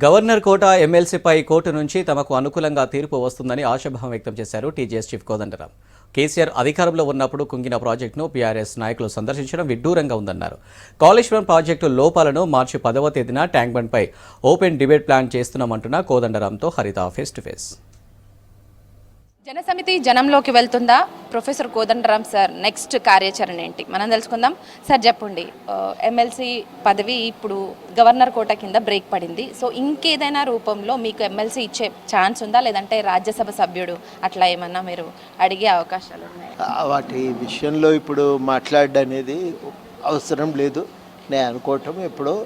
Governor కోట ఎమ్మెల్సీపై court నుంచి తమకు అనుకూలంగా తీర్పు వస్తుందని ఆశాభావం వ్యక్తం చేశారు టీజేఎస్ చీఫ్ కోదండరాం. కేసీఆర్ అధికారంలో ఉన్నప్పుడు కుంగిన ప్రాజెక్టును పీఆర్ఎస్ నాయకులు సందర్శించడం విడ్డూరంగా ఉందన్నారు. కాళేశ్వరం ప్రాజెక్టు లోపాలను మార్చి పదవ తేదీన ట్యాంక్ బండ్పై ఓపెన్ డిబేట్ ప్లాన్ చేస్తున్నామంటున్న కోదండరాంతో హరిత ఫేస్ టు ఫేస్. జనసమితి జనంలోకి వెళ్తుందా? ప్రొఫెసర్ కోదండరామ్ సార్ నెక్స్ట్ కార్యాచరణ ఏంటి? మనం తెలుసుకుందాం. సార్ చెప్పండి. ఎమ్మెల్సీ పదవి ఇప్పుడు గవర్నర్ కోట కింద బ్రేక్ పడింది. సో ఇంకేదైనా రూపంలో మీకు ఎమ్మెల్సీ ఇచ్చే ఛాన్స్ ఉందా? లేదంటే రాజ్యసభ సభ్యుడు అట్లా ఏమన్నా మీరు అడిగే అవకాశాలు ఉన్నాయి? వాటి విషయంలో ఇప్పుడు మాట్లాడడం అనేది అవసరం లేదు. నేను అనుకోవటం ఎప్పుడో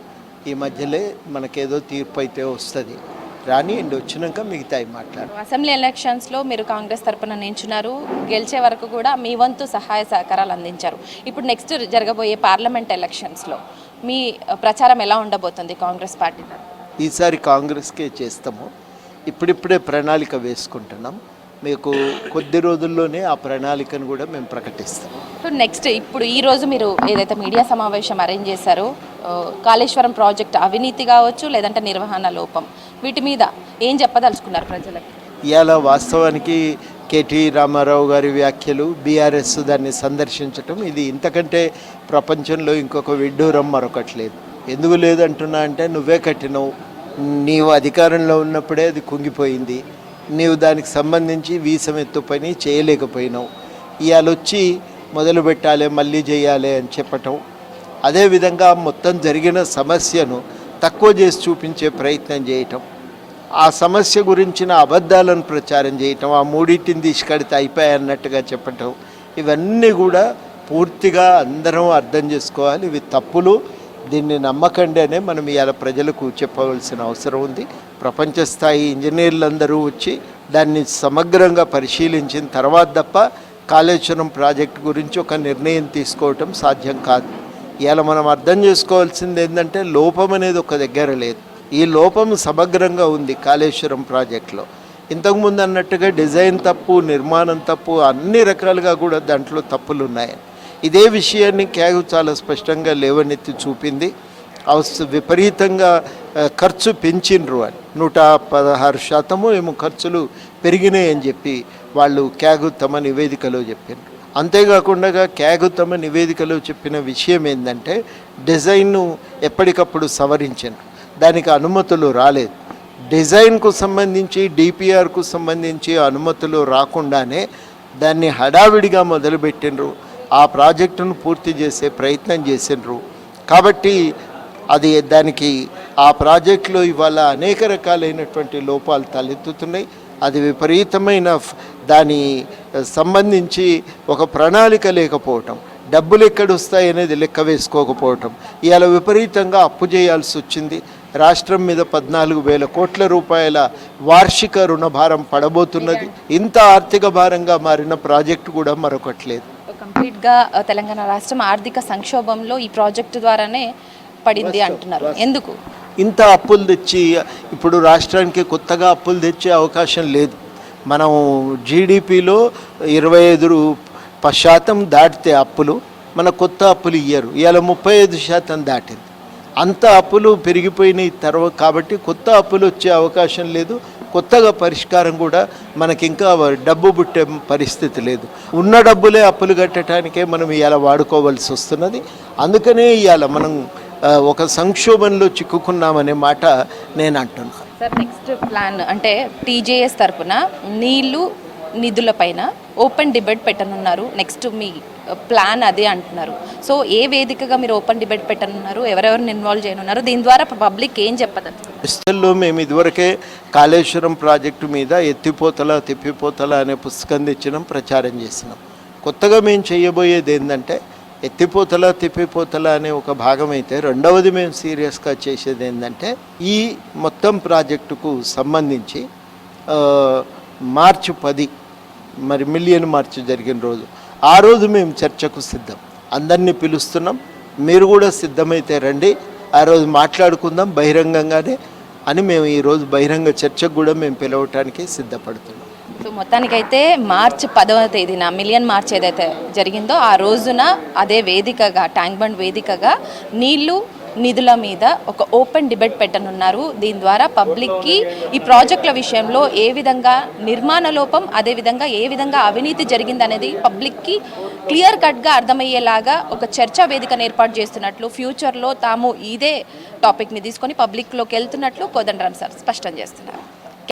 ఈ మధ్యలో మనకేదో తీర్పు అయితే వస్తుంది. రాని అండ్ వచ్చినాక మిగతాయి మాట్లాడు అసెంబ్లీ ఎలక్షన్స్లో మీరు కాంగ్రెస్ తరపున నించున్నారు. గెలిచే వరకు కూడా మీ వంతు సహాయ సహకారాలు అందించారు. ఇప్పుడు నెక్స్ట్ జరగబోయే పార్లమెంట్ ఎలక్షన్స్లో మీ ప్రచారం ఎలా ఉండబోతుంది కాంగ్రెస్ పార్టీ? ఈసారి కాంగ్రెస్కే చేస్తాము. ఇప్పుడిప్పుడే ప్రణాళిక వేసుకుంటున్నాం. మీకు కొద్ది రోజుల్లోనే ఆ ప్రణాళికను కూడా మేము ప్రకటిస్తాం. సో నెక్స్ట్ ఇప్పుడు ఈ రోజు మీరు ఏదైతే మీడియా సమావేశం అరేంజ్ చేశారో కాళేశ్వరం ప్రాజెక్ట్ అవినీతి కావచ్చు లేదంటే నిర్వహణ లోపం. వీటి మీద ఏం చెప్పదలుచుకున్నారు ప్రజలకు? ఇవాళ వాస్తవానికి కేటీ రామారావు గారి వ్యాఖ్యలు బీఆర్ఎస్ దాన్ని సందర్శించటం ఇది ఇంతకంటే ప్రపంచంలో ఇంకొక విడ్డూరం మరొకటి లేదు. ఎందుకు లేదంటున్నా అంటే నువ్వే కట్టినవు. నీవు అధికారంలో ఉన్నప్పుడే అది కుంగిపోయింది. నీవు దానికి సంబంధించి వీసం ఎత్తు పని చేయలేకపోయినావు. ఇవాళ వచ్చి మొదలు పెట్టాలి మళ్ళీ చేయాలి అని చెప్పటం అదేవిధంగా మొత్తం జరిగిన సమస్యను తక్కువ చేసి చూపించే ప్రయత్నం చేయటం ఆ సమస్య గురించిన అబద్ధాలను ప్రచారం చేయటం ఆ మూడింటిని తీసుకెడితే అయిపోయాయన్నట్టుగా చెప్పటం ఇవన్నీ కూడా పూర్తిగా అందరం అర్థం చేసుకోవాలి. ఇవి తప్పులు. దీన్ని నమ్మకండి అనే మనం ఇవాళ ప్రజలకు చెప్పవలసిన అవసరం ఉంది. ప్రపంచ స్థాయి ఇంజనీర్లందరూ వచ్చి దాన్ని సమగ్రంగా పరిశీలించిన తర్వాత తప్ప కాళేశ్వరం ప్రాజెక్టు గురించి ఒక నిర్ణయం తీసుకోవటం సాధ్యం కాదు. ఇలా మనం అర్థం చేసుకోవాల్సింది ఏంటంటే లోపం అనేది ఒక దగ్గర లేదు. ఈ లోపం సమగ్రంగా ఉంది కాళేశ్వరం ప్రాజెక్టులో. ఇంతకుముందు అన్నట్టుగా డిజైన్ తప్పు నిర్మాణం తప్పు అన్ని రకాలుగా కూడా దాంట్లో తప్పులు ఉన్నాయి ఇదే విషయాన్ని క్యాగు చాలా స్పష్టంగా లేవనెత్తి చూపింది. అవస విపరీతంగా ఖర్చు పెంచిండ్రు అని నూట పదహారు శాతము ఏమో ఖర్చులు పెరిగినాయి అని చెప్పి వాళ్ళు క్యాగు తమ నివేదికలో చెప్పిండ్రు అంతేకాకుండా కేగుతమ నివేదికలో చెప్పిన విషయం ఏంటంటే డిజైన్ను ఎప్పటికప్పుడు సవరించారు దానికి అనుమతులు రాలేదు. డిజైన్కు సంబంధించి డిపిఆర్కు సంబంధించి అనుమతులు రాకుండానే దాన్ని హడావిడిగా మొదలుపెట్టిండ్రు. ఆ ప్రాజెక్టును పూర్తి చేసే ప్రయత్నం చేసిండ్రు. కాబట్టి అది దానికి ఆ ప్రాజెక్టులో ఇవాళ అనేక రకాలైనటువంటి లోపాలు తలెత్తుతున్నాయి. అది విపరీతమైన దాని సంబంధించి ఒక ప్రణాళిక లేకపోవటం డబ్బులు ఎక్కడ వస్తాయి అనేది లెక్క వేసుకోకపోవటం ఇవాళ విపరీతంగా అప్పు చేయాల్సి వచ్చింది. రాష్ట్రం మీద పద్నాలుగు వేల కోట్ల రూపాయల వార్షిక రుణభారం పడబోతున్నది. ఇంత ఆర్థిక భారంగా మారిన ప్రాజెక్టు కూడా మరొకటి లేదు. కంప్లీట్గా తెలంగాణ రాష్ట్రం ఆర్థిక సంక్షోభంలో ఈ ప్రాజెక్టు ద్వారానే పడింది అంటున్నారు. ఎందుకు? ఇంత అప్పులు తెచ్చి ఇప్పుడు రాష్ట్రానికి కొత్తగా అప్పులు తెచ్చే అవకాశం లేదు. మనం జీడిపిలో ఇరవై ఐదు ప- శాతం దాటితే అప్పులు మన కొత్త అప్పులు ఇయ్యరు. ఇవాళ ముప్పై ఐదు శాతం దాటింది. అంత అప్పులు పెరిగిపోయినాయి తర్వాత కాబట్టి కొత్త అప్పులు వచ్చే అవకాశం లేదు. కొత్తగా పరిష్కారం కూడా మనకి ఇంకా డబ్బు పుట్టే పరిస్థితి లేదు. ఉన్న డబ్బులే అప్పులు కట్టడానికే మనం ఇవాళ వాడుకోవాల్సి వస్తున్నది. అందుకనే ఇవాళ మనం ఒక సంక్షోభంలో చిక్కుకున్నామనే మాట నేను అంటున్నాను సార్ నెక్స్ట్ ప్లాన్ అంటే టీజేఎస్ తరఫున నీళ్ళు నిధుల పైన ఓపెన్ డిబేట్ పెట్టనున్నారు. నెక్స్ట్ మీ uh, ప్లాన్ అదే అంటున్నారు. సో ఏ వేదికగా మీరు ఓపెన్ డిబేట్ పెట్టనున్నారు? ఎవరెవరిని ఇన్వాల్వ్ చేయనున్నారు? దీని ద్వారా పబ్లిక్ ఏం చెప్పదండి పుస్తకంలో మేము ఇదివరకే కాళేశ్వరం ప్రాజెక్టు మీద ఎత్తిపోతల తిప్పిపోతల అనే పుస్తకం తెచ్చినాం ప్రచారం చేసినాం. కొత్తగా మేము చేయబోయేది ఏంటంటే ఎత్తిపోతల తిప్పిపోతల అనే ఒక భాగం అయితే రెండవది మేము సీరియస్గా చేసేది ఏంటంటే ఈ మొత్తం ప్రాజెక్టుకు సంబంధించి మార్చి పది మరి మిలియన్ మార్చి జరిగిన రోజు. ఆ రోజు మేము చర్చకు సిద్ధం. అందరినీ పిలుస్తున్నాం. మీరు కూడా సిద్ధమైతే రండి. ఆ రోజు మాట్లాడుకుందాం బహిరంగంగానే అని మేము ఈరోజు బహిరంగ చర్చకు కూడా మేము పిలవటానికి సిద్ధపడుతున్నాం. సో మొత్తానికైతే మార్చ్ పదవ తేదీన మిలియన్ మార్చ్ ఏదైతే జరిగిందో ఆ రోజున అదే వేదికగా ట్యాంక్ బండ్ వేదికగా నీళ్ళు నిధుల మీద ఒక ఓపెన్ డిబేట్ పెట్టనున్నారు. దీని ద్వారా పబ్లిక్కి ఈ ప్రాజెక్టుల విషయంలో ఏ విధంగా నిర్మాణ లోపం అదేవిధంగా ఏ విధంగా అవినీతి జరిగిందనేది పబ్లిక్కి క్లియర్ కట్గా అర్థమయ్యేలాగా ఒక చర్చా వేదికను ఏర్పాటు చేస్తున్నట్లు ఫ్యూచర్లో తాము ఇదే టాపిక్ని తీసుకొని పబ్లిక్లోకి వెళ్తున్నట్లు కోదండరామ్ సార్ స్పష్టం చేస్తున్నారు.